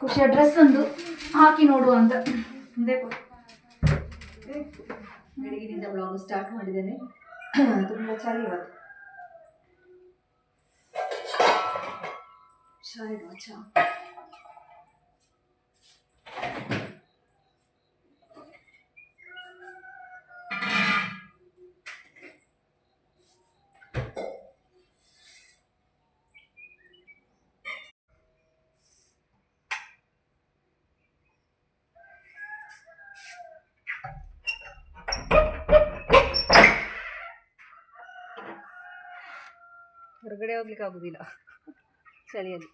ಖುಷಿಯ ಡ್ರೆಸ್ ಒಂದು ಹಾಕಿ ನೋಡುವ ಅಂತ. ಬೇಕು ಬೆಳಗಿನಿಂದ ಬ್ಲಾಗ್ ಸ್ಟಾರ್ಟ್ ಮಾಡಿದ್ದೇನೆ. ತುಂಬ ಚಳಿ ಇವತ್ತು. ಇಡುವ ಚಾ ಹೊರಗಡೆ ಹೋಗ್ಲಿಕ್ಕೆ ಆಗುದಿಲ್ಲ. ಚಳಿಯಲ್ಲಿ.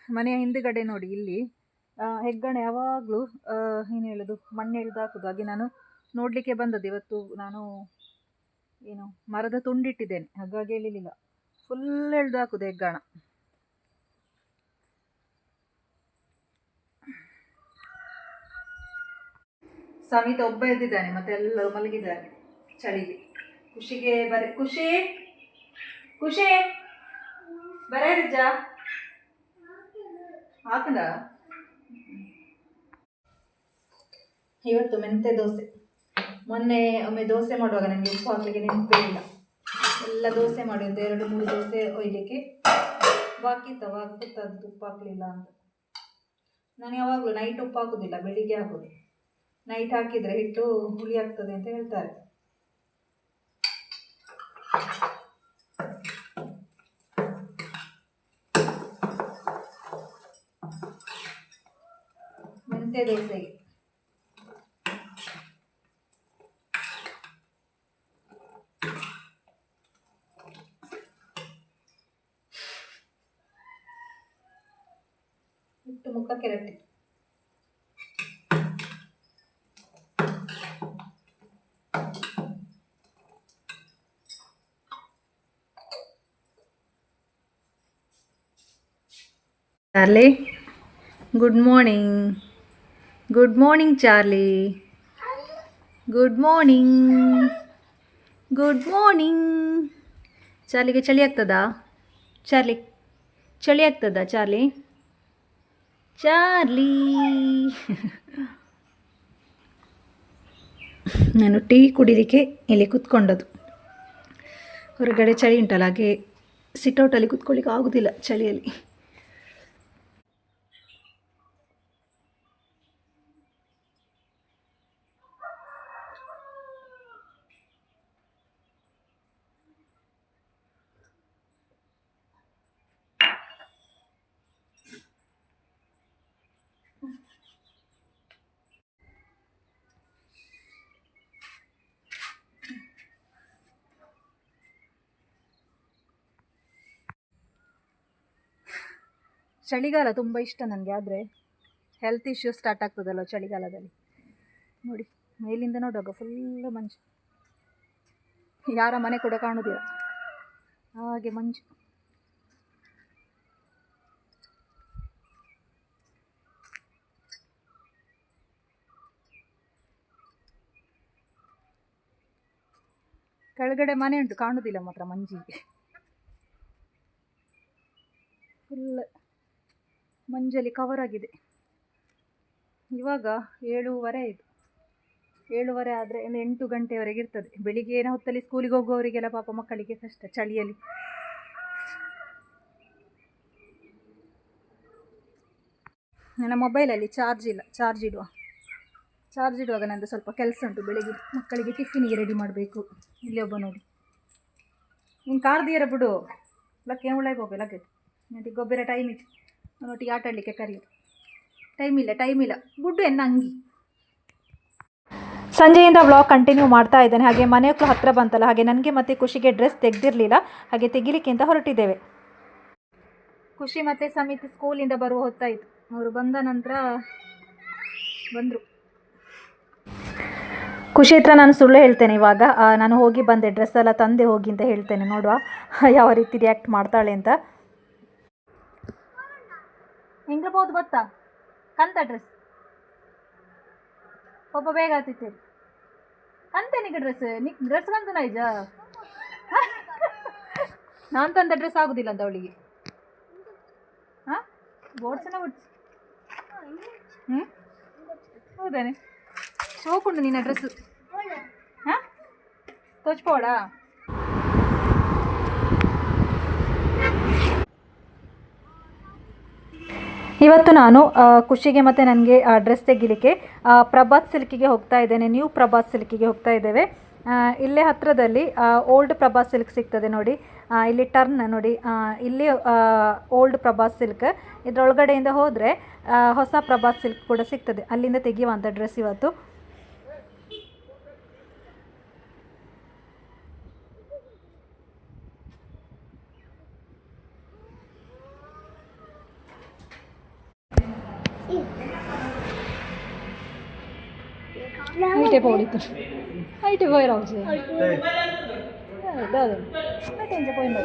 ಮನೆಯ ಹಿಂದುಗಡೆ ನೋಡಿ ಇಲ್ಲಿ. ಹೆಗ್ಗಣ ಯಾವಾಗಲೂ ಏನು ಹೇಳೋದು? ಮಣ್ಣು ಎಳ್ದು ಹಾಕೋದು ಹಾಗೆ ನಾನು ನೋಡಲಿಕ್ಕೆ ಬಂದದ್ದು. ಇವತ್ತು ನಾನು ಏನು, ಮರದ ತುಂಡಿಟ್ಟಿದ್ದೇನೆ. ಹಾಗಾಗಿ ಹೇಳಿಲಿಲ್ಲ. ಫುಲ್ ಎಳ್ದು ಹಾಕುದು ಹೆಗ್ಗಣ ಸಮಿತ ಒಬ್ಬ ಎದ್ದಿದ್ದಾನೆ, ಮತ್ತೆ ಎಲ್ಲರೂ ಮಲಗಿದ್ದಾರೆ ಚಳಿಗೆ. ಖುಷಿಗೆ ಬರ, ಖುಷಿ ಖುಷಿ. ಬರೇ ರಿಜ್ಜ. ಹಾಕಂಡ ಇವತ್ತು ಮೆಂತೆ ದೋಸೆ. ಮೊನ್ನೆ ಒಮ್ಮೆ ದೋಸೆ ಮಾಡುವಾಗ ನನಗೆ ಉಪ್ಪು ಹಾಕಲಿಕ್ಕೆ ನೆನಪೇ ಇಲ್ಲ. ಎಲ್ಲ ದೋಸೆ ಮಾಡಿ ಒಂದು ಎರಡು, ಮೂರು ದೋಸೆ ಒಯ್ಲಿಕ್ಕೆ ಬಾಕಿ ಇತ್ತು ಅದು ಉಪ್ಪು ಹಾಕಲಿಲ್ಲ ಅಂತ. ನಾನು ಯಾವಾಗಲೂ ನೈಟ್ ಉಪ್ಪು ಹಾಕೋದಿಲ್ಲ, ಬೆಳಿಗ್ಗೆ ಹಾಕೋದು. ನೈಟ್ ಹಾಕಿದರೆ ಹಿಟ್ಟು ಹುಳಿ ಆಗ್ತದೆ ಅಂತ ಹೇಳ್ತಾರೆ. ಮೆಂತ್ಯ ದೋಸೆಗೆ. ಹಿಟ್ಟು ಮುಖಕ್ಕೆ Charlie, good morning. Good morning Charlie. Good morning. Good morning. ಚಾರ್ಲಿಗೆ ಚಳಿ ಆಗ್ತದಾ? ಚಾರ್ಲಿ, ಚಳಿ ಆಗ್ತದಾ ಚಾರ್ಲಿ? ಚಾರ್ಲಿ. ನಾನು ಟೀ ಕುಡಿಲಿಕ್ಕೆ ಇಲ್ಲಿ ಕೂತ್ಕೊಂಡದ್ದು. ಹೊರಗಡೆ ಚಳಿ ಉಂಟಲ್ಲ ಹಾಗೆ ಸಿಟೌಟಲ್ಲಿ ಕುತ್ಕೊಳ್ಳಿಕ್ಕೆ ಆಗೋದಿಲ್ಲ ಚಳಿಯಲ್ಲಿ. ಚಳಿಗಾಲ ತುಂಬ ಇಷ್ಟ ನನಗೆ, ಆದರೆ ಹೆಲ್ತ್ ಇಶ್ಯೂ ಸ್ಟಾರ್ಟ್ ಆಗ್ತದಲ್ಲ ಚಳಿಗಾಲದಲ್ಲಿ. ನೋಡಿ ಮೇಲಿಂದ ನೋಡುವಾಗ ಫುಲ್ಲು ಮಂಜು. ಯಾರ ಮನೆ ಕೂಡ ಕಾಣೋದಿಲ್ಲ. ಹಾಗೆ ಮಂಜು. ಕೆಳಗಡೆ ಮನೆ ಉಂಟು, ಕಾಣೋದಿಲ್ಲ ಮಾತ್ರ ಮಂಜಿಗೆ. ಫುಲ್ ಮಂಜಲ್ಲಿ ಕವರ್ ಆಗಿದೆ. ಇವಾಗ ಏಳುವರೆ ಆಯಿತು. ಏಳುವರೆ ಆದರೆ ಒಂದು ಎಂಟು ಗಂಟೆವರೆಗೆ ಇರ್ತದೆ. ಬೆಳಿಗ್ಗೆನ ಹೊತ್ತಲ್ಲಿ ಸ್ಕೂಲಿಗೆ ಹೋಗುವವರಿಗೆಲ್ಲ ಪಾಪ ಮಕ್ಕಳಿಗೆ ಕಷ್ಟ, ಚಳಿಯಲ್ಲಿ. ನನ್ನ ಮೊಬೈಲಲ್ಲಿ ಚಾರ್ಜ್ ಇಲ್ಲ ಚಾರ್ಜ್ ಇಡುವ. ಚಾರ್ಜ್ ಇಡುವಾಗ ನಂದು ಸ್ವಲ್ಪ ಕೆಲಸ ಉಂಟು ಬೆಳಿಗ್ಗೆ. ಮಕ್ಕಳಿಗೆ ಟಿಫಿನಿಗೆ ರೆಡಿ ಮಾಡಬೇಕು. ಇಲ್ಲಿ ಒಬ್ಬ ನೋಡಿ. ನೀನು ಕಾರ್ದಿಯರ ಬಿಡು. ಲಕ್ಕೆ ಉಳ್ಳಾಗಿ ಹೋಗಿ, ಲಗ್ಗೆ. ನನಗೆ ಗೊಬ್ಬರ ಟೈಮ್ ಇತ್ತು. ಅವನೊಟ್ಟಿಗೆ ಆಟ ಆಡಲಿಕ್ಕೆ ಕರೆಯೋದು. ಇಲ್ಲ ಟೈಮ್ ಇಲ್ಲ. ಗುಡ್ಡು ಎನ್ನ ಅಂಗಿ. ಸಂಜೆಯಿಂದ ವ್ಲಾಗ್ ಕಂಟಿನ್ಯೂ ಮಾಡ್ತಾ ಇದ್ದೇನೆ. ಹಾಗೆ ಮನೆಯಕ್ಕೂ ಹತ್ತಿರ ಬಂತಲ್ಲ ಹಾಗೆ ನನಗೆ ಮತ್ತೆ ಖುಷಿಗೆ ಡ್ರೆಸ್ ತೆಗೆದಿರಲಿಲ್ಲ. ಹಾಗೆ ತೆಗಿಲಿಕ್ಕೆ ಅಂತ ಹೊರಟಿದ್ದೇವೆ. ಖುಷಿ ಮತ್ತು ಸಮಿತಿ ಸ್ಕೂಲಿಂದ ಬರುವ ಹೊತ್ತಾಯಿತು. ಅವರು ಬಂದ ನಂತರ ಬಂದರು. ಖುಷಿ ಹತ್ರ ನಾನು ಸುಳ್ಳು ಹೇಳ್ತೇನೆ ಇವಾಗ. ನಾನು ಹೋಗಿ ಬಂದೆ ಡ್ರೆಸ್ ಎಲ್ಲ ತಂದೆ ಹೋಗಿ ಅಂತ ಹೇಳ್ತೇನೆ. ನೋಡುವ ಯಾವ ರೀತಿ ರಿಯಾಕ್ಟ್ ಮಾಡ್ತಾಳೆ ಅಂತ. ಹೆಂಗಿರ್ಬೋದು ಗೊತ್ತಾ? ಕಂತ ಡ್ರೆಸ್ ಒಬ್ಬ ಬೇಗ ಆಗ್ತಿತ್ತು ಕಂತೆ ನಿಗೆ ಡ್ರೆಸ್ ನಿಕ್ ಡ್ರೆಸ್ ಕಂತ ನೈಜ? ನಾನು ತಂದ ಡ್ರೆಸ್ ಆಗುದಿಲ್ಲ ಅಂತ ಅವಳಿಗೆ. ಹಾಂ? ಬೋಡ್ಸನ ಬಿಡ್ಸಿ ಹ್ಞೂ ಹೌದಾನೆ. ಶೋಕುಂಡು ನಿನ್ನ ಡ್ರೆಸ್ ಹಾಂ? ತೋಚ್ಪೋಡಾ ಇವತ್ತು ನಾನು ಖುಷಿಗೆ ಮತ್ತು ನನಗೆ ಡ್ರೆಸ್ ತೆಗಿಲಿಕ್ಕೆ ಪ್ರಭಾತ್ ಸಿಲ್ಕಿಗೆ ಹೋಗ್ತಾ ಇದ್ದೇನೆ. ನ್ಯೂ ಪ್ರಭಾತ್ ಸಿಲ್ಕಿಗೆ ಹೋಗ್ತಾ ಇದ್ದೇವೆ. ಇಲ್ಲೇ ಹತ್ತಿರದಲ್ಲಿ ಓಲ್ಡ್ ಪ್ರಭಾತ್ ಸಿಲ್ಕ್ ಸಿಗ್ತದೆ ನೋಡಿ. ಇಲ್ಲಿ ಟರ್ನ್ ನೋಡಿ. ಇಲ್ಲಿ ಓಲ್ಡ್ ಪ್ರಭಾತ್ ಸಿಲ್ಕ್. ಇದರೊಳಗಡೆಯಿಂದ ಹೋದರೆ ಹೊಸ ಪ್ರಭಾತ್ ಸಿಲ್ಕ್ ಕೂಡ ಸಿಗ್ತದೆ. ಅಲ್ಲಿಂದ ತೆಗೆಯುವಂಥ ಡ್ರೆಸ್ ಇವತ್ತು. ಐಟೆ ಪೌಡಿತ್ತು ಐಟೆ ಪೋಯಿರ ಅವಶ್ಯ ಹೌದು ಐಟೆ ಪೋಯಿನ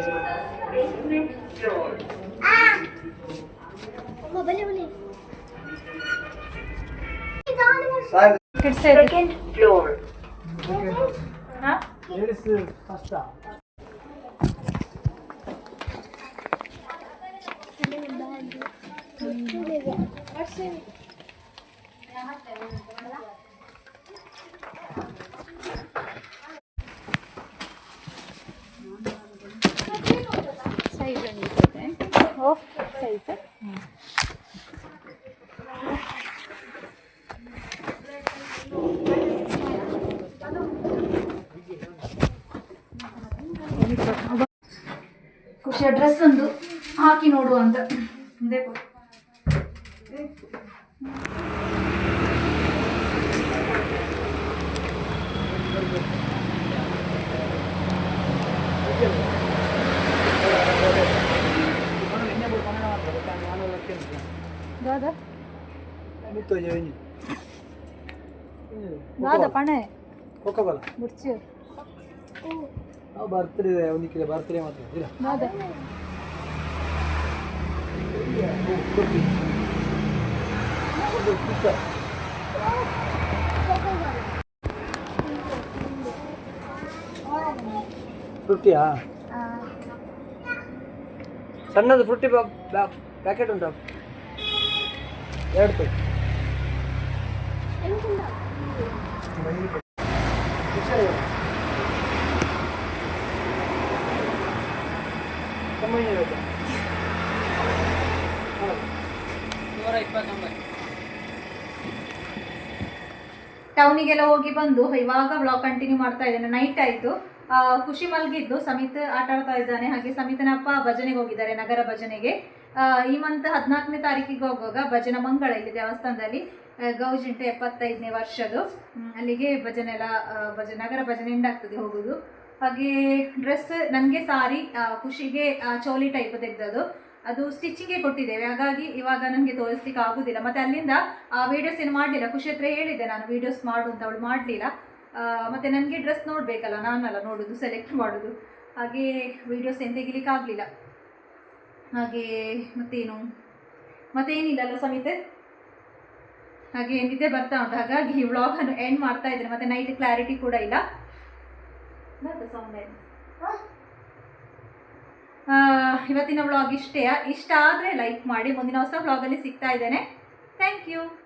ಕಿಡ್ಸ್ ಸೆಕೆಂಡ್ ಫ್ಲೋರ್ ಹಾ ಲೇಡೀಸ್ ಫಸ್ಟ್ ಸೈಜ್ ಖುಷಿಯ ಡ್ರೆಸ್ ಒಂದು ಹಾಕಿ ನೋಡುವ ಅಂತ. ಬೇಕು ದಾದಾ ಪಣೆ ಕೋಕೋಬಲ ಮುಡ್ಚು ನಾವು ಬರ್ತ್ಡೇ ಅವನಿಗೆ ಬರ್ತ್ಡೇ ಮಾತ್ರ ಇಲ್ಲ ದಾದಾ ಫ್ರುಟ್ಟಿಯಾ ಸಣ್ಣದು ಫ್ರುಟ್ಟಿ ಪ್ಯಾಕೆಟ್ ಉಂಟು ಎರಡು ನೂರ ಇಪ್ಪತ್ತೊಂಬತ್ತು ಟೌನಿಗೆಲ್ಲ ಹೋಗಿ ಬಂದು ಇವಾಗ ಬ್ಲಾಗ್ ಕಂಟಿನ್ಯೂ ಮಾಡ್ತಾ ಇದ್ದೇನೆ. ನೈಟ್ ಆಯಿತು. ಖುಷಿ ಮಲಗಿದ್ದು ಸಮಿತ್ ಆಟ ಆಡ್ತಾ ಇದ್ದಾನೆ. ಹಾಗೆ ಸಮಿತನಪ್ಪ ಭಜನೆಗೆ ಹೋಗಿದ್ದಾರೆ, ನಗರ ಭಜನೆಗೆ. ಈ ಮಂತ್ ಹದಿನಾಲ್ಕನೇ ತಾರೀಕಿಗೆ ಹೋಗುವಾಗ ಭಜನ ಮಂಗಳ ಇಲ್ಲಿ ದೇವಸ್ಥಾನದಲ್ಲಿ ಗೌಜಿಂಟೆ ಎಪ್ಪತ್ತೈದನೇ ವರ್ಷದು ಅಲ್ಲಿಗೆ ಭಜನೆ ಎಲ್ಲ ಭಜ ನಗರ ಭಜನೆ ಎಂಡಾಗ್ತದೆ ಹೋಗುದು. ಹಾಗೆ ಡ್ರೆಸ್ ನನಗೆ ಸಾರಿ ಖುಷಿಗೆ ಚೋಲಿ ಟೈಪ್ ತೆಗ್ದದು ಅದು ಸ್ಟಿಚಿಂಗೇ ಕೊಟ್ಟಿದ್ದೇವೆ. ಹಾಗಾಗಿ ಇವಾಗ ನನಗೆ ತೋರಿಸ್ಲಿಕ್ಕೆ ಆಗುದಿಲ್ಲ. ಮತ್ತೆ ಅಲ್ಲಿಂದ, ಆ ವಿಡಿಯೋಸ್ ಏನು ಮಾಡಲಿಲ್ಲ. ಖುಷಿ ಹತ್ರ ಹೇಳಿದ್ದೆ ನಾನು ವಿಡಿಯೋಸ್ ಮಾಡು ಅಂತ. ಅವಳು ಮಾಡಲಿಲ್ಲ. ಮತ್ತೆ ನನಗೆ ಡ್ರೆಸ್ ನೋಡಬೇಕಲ್ಲ ನಾನಲ್ಲ ನೋಡೋದು ಸೆಲೆಕ್ಟ್ ಮಾಡೋದು. ಹಾಗೆ ವೀಡಿಯೋಸ್ ಏನು ತೆಗಿಲಿಕ್ಕೆ ಆಗಲಿಲ್ಲ. ಹಾಗೆ ಮತ್ತೇನು? ಮತ್ತೇನಿಲ್ಲ ಅಲ್ಲ ಸಮಿತೆ? ಹಾಗೆ ಏನಿದೆ ಬರ್ತಾ ಉಂಟು. ಹಾಗಾಗಿ ಈ ವ್ಲಾಗನ್ನು ಎಂಡ್ ಮಾಡ್ತಾ ಇದ್ದೇನೆ. ಮತ್ತೆ ನೈಟ್ ಕ್ಲಾರಿಟಿ ಕೂಡ ಇಲ್ಲ. ಸೌಂಡ್ ಆ, ಇವತ್ತಿನ ವ್ಲಾಗ್ ಇಷ್ಟೇ. ಇಷ್ಟ ಆದರೆ ಲೈಕ್ ಮಾಡಿ. ಮುಂದಿನ ಹೊಸ ವ್ಲಾಗಲ್ಲಿ ಸಿಗ್ತಾ ಇದ್ದೇನೆ. Thank you